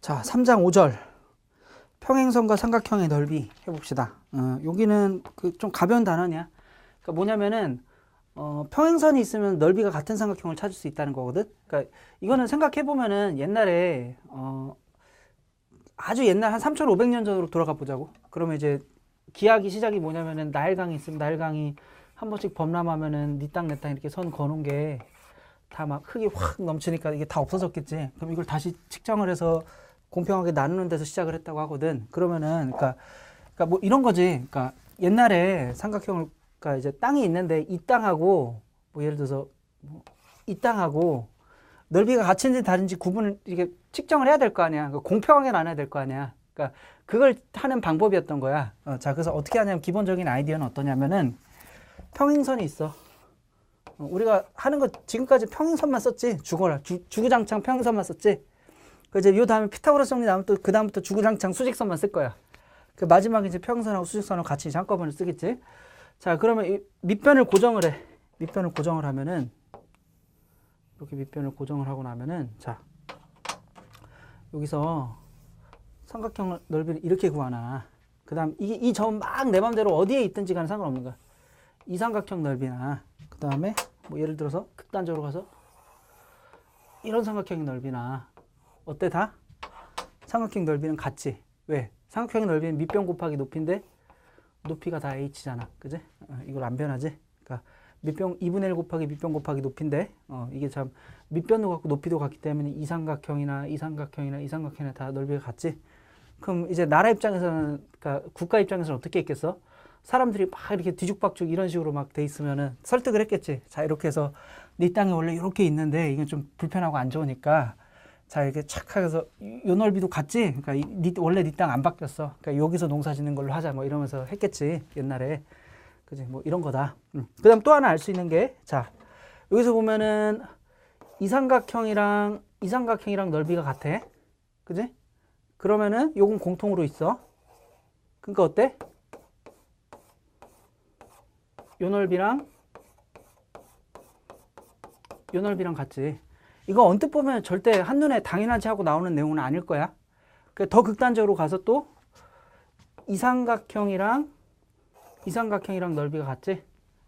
자, 3장 5절. 평행선과 삼각형의 넓이 해봅시다. 어, 여기는 그 좀 가벼운 단어냐. 그러니까 뭐냐면은 어, 평행선이 있으면 넓이가 같은 삼각형을 찾을 수 있다는 거거든. 그러니까 이거는 생각해 보면은 옛날에 어, 아주 옛날 한 3,500년 전으로 돌아가 보자고. 그러면 이제 기하기 시작이 뭐냐면은 나일강이 있으면 나일강이 한 번씩 범람하면은 네땅내 땅 이렇게 선 거는 게 다 막 흙이 확 넘치니까 이게 다 없어졌겠지. 그럼 이걸 다시 측정을 해서 공평하게 나누는 데서 시작을 했다고 하거든. 그러면은 그러니까 그러니까 뭐 이런 거지. 그러니까 옛날에 삼각형을 그러니까 이제 땅이 있는데 이 땅하고 뭐 예를 들어서 뭐 이 땅하고 넓이가 같은지 다른지 구분을 이게 측정을 해야 될 거 아니야. 그러니까 공평하게 나눠야 될 거 아니야. 그러니까 그걸 하는 방법이었던 거야. 어, 자, 그래서 어떻게 하냐면 기본적인 아이디어는 어떠냐면은 평행선이 있어. 어, 우리가 하는 거 지금까지 평행선만 썼지. 죽어라. 주, 주구장창 평행선만 썼지. 그 이제 요 다음에 피타고라스 정리 나오면 또 그 다음부터 주구장창 수직선만 쓸 거야. 그 마지막에 이제 평행선하고 수직선을 같이 이제 한꺼번에 쓰겠지. 자, 그러면 이 밑변을 고정을 해. 밑변을 고정을 하면은 이렇게 밑변을 고정을 하고 나면은 자 여기서 삼각형 넓이를 이렇게 구하나. 그 다음 이게 이점막 내 맘대로 어디에 있든지 간에 상관없는 거야. 이 삼각형 넓이나 그 다음에 뭐 예를 들어서 극단적으로 가서 이런 삼각형의 넓이나 어때 다? 삼각형 넓이는 같지. 왜? 삼각형의 넓이는 밑변 곱하기 높이인데 높이가 다 h잖아. 그지? 어, 이걸 안 변하지? 그러니까 밑변 2분의 1 곱하기 밑변 곱하기 높이인데 어, 이게 참 밑변도 같고 높이도 같기 때문에 이 삼각형이나 이 삼각형이나 이 삼각형이나 다 넓이가 같지. 그럼 이제 나라 입장에서는 그러니까 국가 입장에서는 어떻게 했겠어? 사람들이 막 이렇게 뒤죽박죽 이런 식으로 막 돼 있으면은 설득을 했겠지. 자 이렇게 해서 네 땅이 원래 이렇게 있는데 이건 좀 불편하고 안 좋으니까 자 이렇게 착 해서 요 넓이도 같지. 그러니까 이, 네, 원래 네 땅 안 바뀌었어. 그러니까 여기서 농사 짓는 걸로 하자 뭐 이러면서 했겠지 옛날에. 그지 뭐 이런 거다. 음. 그다음 또 하나 알 수 있는 게 자 여기서 보면은 이 삼각형이랑 이 삼각형이랑 넓이가 같아. 그지? 그러면은 요건 공통으로 있어. 그러니까 어때? 요 넓이랑 요 넓이랑 같지. 이거 언뜻 보면 절대 한눈에 당연하지 하고 나오는 내용은 아닐 거야. 그더 극단적으로 가서 또 이 삼각형이랑 이 삼각형이랑 넓이가 같지?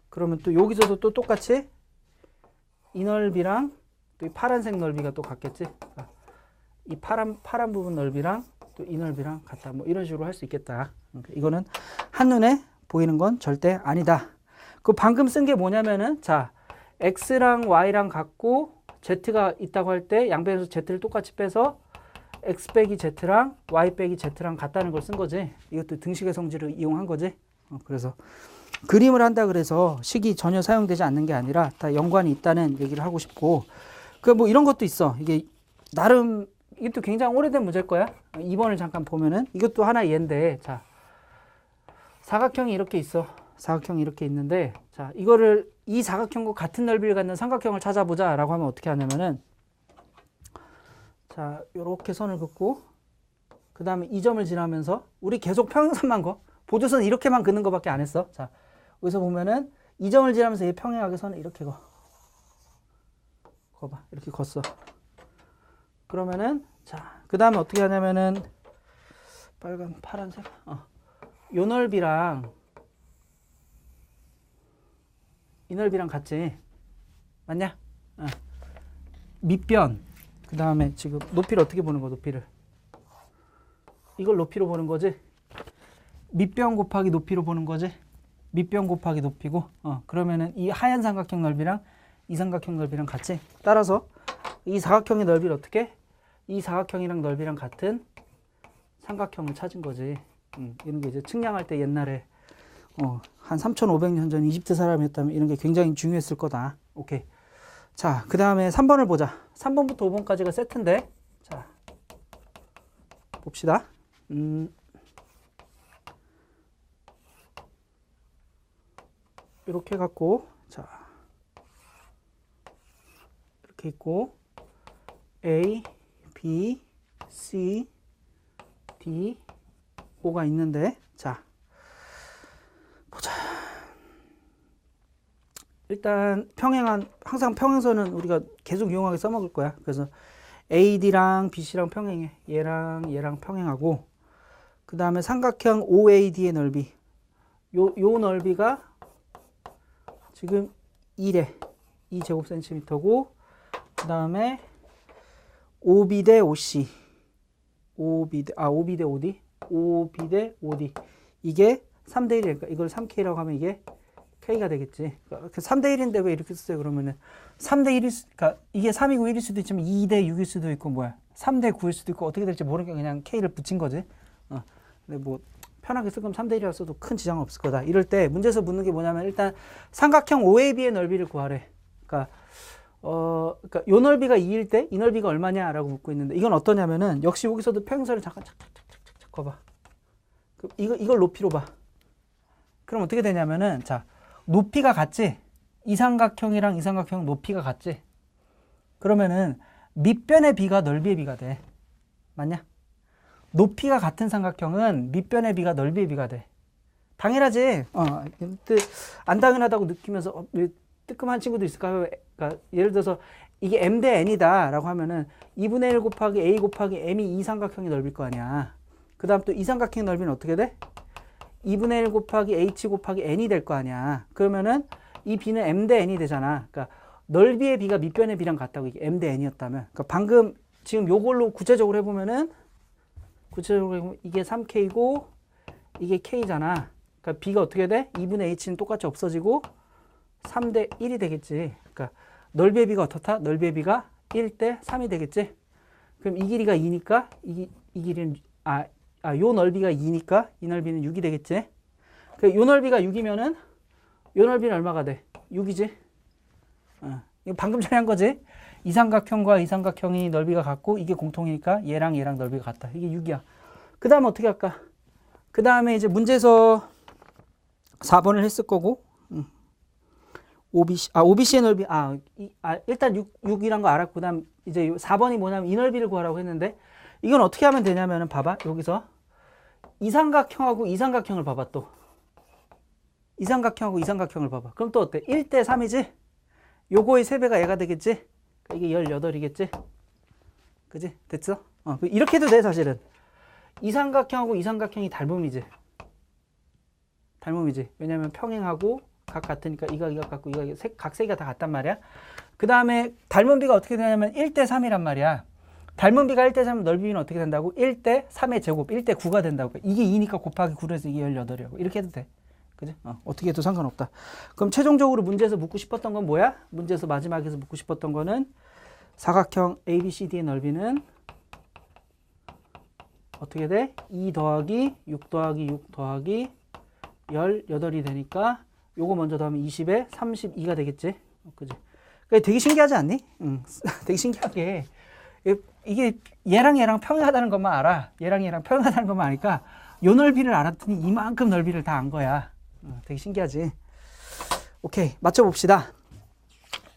그러면 또 여기서도 또 똑같이 이 넓이랑 또 이 파란색 넓이가 또 같겠지? 아, 이 파란 파란 부분 넓이랑 또 이 넓이랑 같다. 뭐 이런 식으로 할 수 있겠다. 그러니까 이거는 한눈에 보이는 건 절대 아니다. 그 방금 쓴 게 뭐냐면은 자 x랑 y랑 같고 z가 있다고 할 때 양변에서 z를 똑같이 빼서 x 빼기 z랑 y 빼기 z랑 같다는 걸 쓴 거지. 이것도 등식의 성질을 이용한 거지. 어, 그래서 그림을 한다 그래서 식이 전혀 사용되지 않는 게 아니라 다 연관이 있다는 얘기를 하고 싶고 그 뭐 이런 것도 있어. 이게 나름 이것도 굉장히 오래된 문제일 거야. 2번을 잠깐 보면은 이것도 하나 얘인데 자 사각형이 이렇게 있어. 사각형이 이렇게 있는데 자 이거를 이 사각형과 같은 넓이를 갖는 삼각형을 찾아보자 라고 하면 어떻게 하냐면은 자 요렇게 선을 긋고 그 다음에 이 점을 지나면서 우리 계속 평행선만 거 보조선 이렇게만 긋는 것밖에 안 했어. 자 여기서 보면은 이 점을 지나면서 얘 평행하게 선을 이렇게 거. 거봐 이렇게 걷어. 그러면은 자그 다음에 어떻게 하냐면은 빨간 파란색 어. 요 넓이랑 이 넓이랑 같지 맞냐? 어. 밑변. 그 다음에 지금 높이를 어떻게 보는 거 높이를? 이걸 높이로 보는 거지? 밑변 곱하기 높이로 보는 거지? 밑변 곱하기 높이고 어 그러면은 이 하얀 삼각형 넓이랑 이 삼각형 넓이랑 같이 따라서 이 사각형의 넓이를 어떻게? 이 사각형이랑 넓이랑 같은 삼각형을 찾은 거지. 음, 이런 게 이제 측량할 때 옛날에 어, 한 3,500년 전 이집트 사람이었다면 이런 게 굉장히 중요했을 거다. 오케이. 자, 그 다음에 3번을 보자. 3번부터 5번까지가 세트인데, 자, 봅시다. 음, 이렇게 해갖고, 자, 이렇게 있고, A, B, C, D, O가 있는데, 자. 일단 평행한 항상 평행선은 우리가 계속 이용하게 써먹을 거야. 그래서 AD랑 BC랑 평행해. 얘랑 얘랑 평행하고 그 다음에 삼각형 OAD의 넓이. 요, 요 넓이가 지금 2래. 2제곱 센티미터고 그 다음에 OB 대 OC. OB 대, 아, OB 대 OD. OB 대 OD. 이게 3대 1이니까 이걸 3K라고 하면 이게 K가 되겠지. 그러니까 3대 1인데 왜 이렇게 썼어요? 그러면은 3대 1일 수, 그러니까 이게 3이고 1일 수도 있지만 2대 6일 수도 있고 뭐야. 3대 9일 수도 있고 어떻게 될지 모르니까 그냥 K를 붙인 거지. 어. 근데 뭐 편하게 쓸 거면 3대 1이라 써도 큰 지장 없을 거다. 이럴 때 문제에서 묻는 게 뭐냐면 일단 삼각형 OAB의 넓이를 구하래. 그러니까 어, 그러니까 요 넓이가 2일 때 이 넓이가 얼마냐라고 묻고 있는데 이건 어떠냐면은 역시 여기서도 평행선을 잠깐 착착착착착 거봐. 그 이거 이걸 높이로 봐. 그럼 어떻게 되냐면은 자 높이가 같지? 이 삼각형이랑 이 삼각형 높이가 같지? 그러면은 밑변의 비가 넓이의 비가 돼. 맞냐? 높이가 같은 삼각형은 밑변의 비가 넓이의 비가 돼. 당연하지. 어, 안 당연하다고 느끼면서 어, 왜 뜨끔한 친구도 있을까요? 그러니까 예를 들어서 이게 m 대 n이다 라고 하면은 2분의 1 곱하기 a 곱하기 m이 이 삼각형의 넓이일 거 아니야. 그 다음 또 이 삼각형의 넓이는 어떻게 돼? 2분의 1 곱하기 h 곱하기 n이 될 거 아니야. 그러면은 이 b는 m 대 n이 되잖아. 그러니까 넓이의 비가 밑변의 비랑 같다고 이게 m 대 n이었다면. 그러니까 방금 지금 요걸로 구체적으로 해보면은 구체적으로 해보면 이게 3k고 이게 k잖아. 그러니까 b가 어떻게 돼? 2분의 h는 똑같이 없어지고 3 대 1이 되겠지. 그러니까 넓이의 비가 어떻다? 넓이의 비가 1 대 3이 되겠지. 그럼 이 길이가 2니까 이, 이 길이는 아, 아, 요 넓이가 2니까 이 넓이는 6이 되겠지. 그 요 넓이가 6이면은 요 넓이는 얼마가 돼? 6이지. 어, 이거 방금 전에 한 거지. 이 삼각형과 이 삼각형이 넓이가 같고 이게 공통이니까 얘랑 얘랑 넓이가 같다. 이게 6이야. 그 다음 어떻게 할까? 그 다음에 이제 문제에서 4번을 했을 거고 OBC, 아, OBC의 넓이, 아, 이, 아 일단 6, 6이란 거 알았고, 그 다음 이제 4번이 뭐냐면 이 넓이를 구하라고 했는데, 이건 어떻게 하면 되냐면은 봐봐, 여기서. 이 삼각형하고 이 삼각형을 봐봐, 또. 이 삼각형하고 이 삼각형을 봐봐. 그럼 또 어때? 1대 3이지? 요거의 3배가 얘가 되겠지? 그러니까 이게 18이겠지? 그지? 됐어? 어, 이렇게 해도 돼, 사실은. 이 삼각형하고 이 삼각형이 닮음이지. 닮음이지. 왜냐면 평행하고 각 같으니까 이가 이가 같고 이가 이가 세- 각 세개가 다 같단 말이야. 그 다음에 닮은 비가 어떻게 되냐면 1대 3이란 말이야. 닮은 비가 1대 3면 넓이는 어떻게 된다고? 1대 3의 제곱, 1대 9가 된다고. 이게 2니까 곱하기 9에서 이게 18이라고. 이렇게 해도 돼. 그지? 어, 어떻게 해도 상관없다. 그럼 최종적으로 문제에서 묻고 싶었던 건 뭐야? 문제에서 마지막에서 묻고 싶었던 거는 사각형 ABCD의 넓이는 어떻게 돼? 2 더하기 6 더하기 6 더하기 18이 되니까 요거 먼저 더하면 20에 32가 되겠지. 어, 그지? 그게 되게 신기하지 않니? 응. 되게 신기하게. 이- 이게 얘랑 얘랑 평행하다는 것만 알아. 얘랑 얘랑 평행하다는 것만 아니까 요 넓이를 알았더니 이만큼 넓이를 다 안 거야. 어, 되게 신기하지? 오케이. 맞춰봅시다.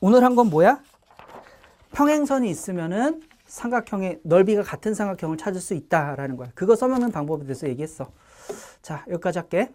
오늘 한 건 뭐야? 평행선이 있으면은 삼각형의 넓이가 같은 삼각형을 찾을 수 있다라는 거야. 그거 써먹는 방법에 대해서 얘기했어. 자, 여기까지 할게.